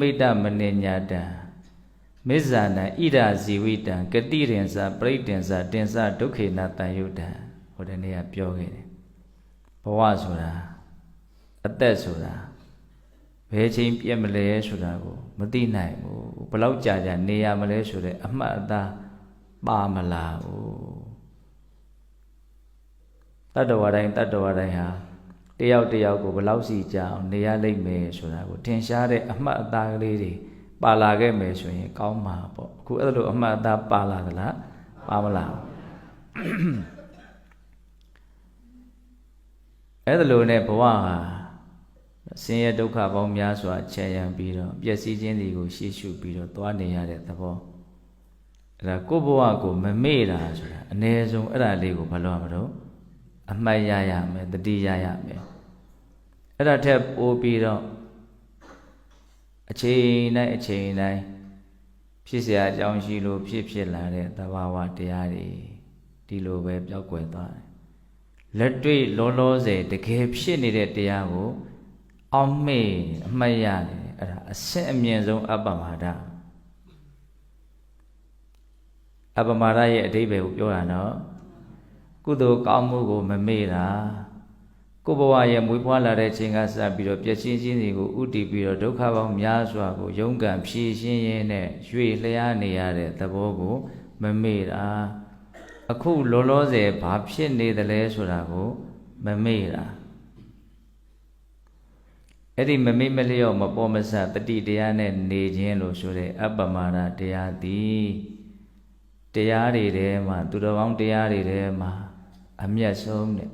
မိတ်တမနိညာတံမေဇာနံဣရာဇီဝိတံကတိရင်စာပရိဒင်စာတင်စာဒုက္ခေနတန်ယုတံဟိုတနေ့ကပြောခဲ့တယ်ဘဝဆိုတာအသက်ဆိုတာဘယ်ချိန်ပြည့်မလဲဆိုတာကိုမသိနိုင်ဘူးဘယ်လောက်ကြာကြာနေရမလဲဆိုတဲ့အမှတ်အသားပါမလာဘူးတတ္တဝါတိုင်းတတ္တဝါတိုင်းဟာ တယောက်တယောက်ကိုဘယ်လောက်စီကြာအောင်နေရလိမ့်မယ်ဆိုတာကိုထင်ရှားတဲ့အမှတ်အသားကလေးတွေပါလာခဲ့မယ်ဆိုရင်ကောင်းမှာပေါ့အခုအဲ့လိုအမှတ်အသားပါလာသလားပါမလားအဲ့ဒါလိုနဲ့ဘဝဟာဆင်းရဲဒုက္ခပေါင်းများစွာခြံရံပြီးတော့ပျက်စီးခြင်းတွေကိုရှေ့ရှုပြီးတော့သွားနေရတဲ့သဘောအဲ့ဒါကိုယ့်ဘဝကိုမမေ့တာဆိုတာအ ਨੇ ဆုံးအဲ့ဒါလေးကိုဘာလို့ရမလို့အမှတ်ရရမယ်တတိရရမယ် အဲ့ဒါထက်ပိုပြီးတော့အချိန်တိုင်းအချိန်တိုင်းဖြစ်เสียအကြောင်းရှိလို့ဖြစ်ဖြစ်လာတဲ့သဘာဝတရားတွေဒီလိုပဲပျောက်ကွယ်သွားတယ်လက်တွေ့လောလောဆယ်တကယ်ဖြစ်နေတဲ့တရားကိုအောင်မေ့အမှတ်ရတယ်အဲ့ဒါအဆင့်အမြင့်ဆုံးအပ္ပမဒအပ္ပမဒရဲ့အဓိပ္ပာယ်ကိုပြောတာနော်ကုသိုလ်ကောင်းမှုကိုမမေ့တာ ကိုယ်ဘဝရဲ့မွေးဖွားလာတဲ့ချိန်ကစပြီးတော့ပျက်စီးခြင်းတွေကိုဥတည်ပြီးတော့ဒုက္ခပေါင်းများစွာကိုရုန်းကန်ဖြည့်ရှင်းရင်းနဲ့ရွေလျားနေရတဲ့သဘောကိုမမေ့တာအခုလောလောဆယ်ဘာဖြစ်နေသလဲဆိုတာကိုမမေ့တာအဲ့ဒီမမေ့မလျော့မပေါ်မဆတတိတရားနဲ့နေခြင်းလို့ဆိုတဲ့အပ္ပမဒတရားသည်တရားတွေထဲမှာသူတော်ကောင်းတရားတွေထဲမှာအမျက်ဆုံးတဲ့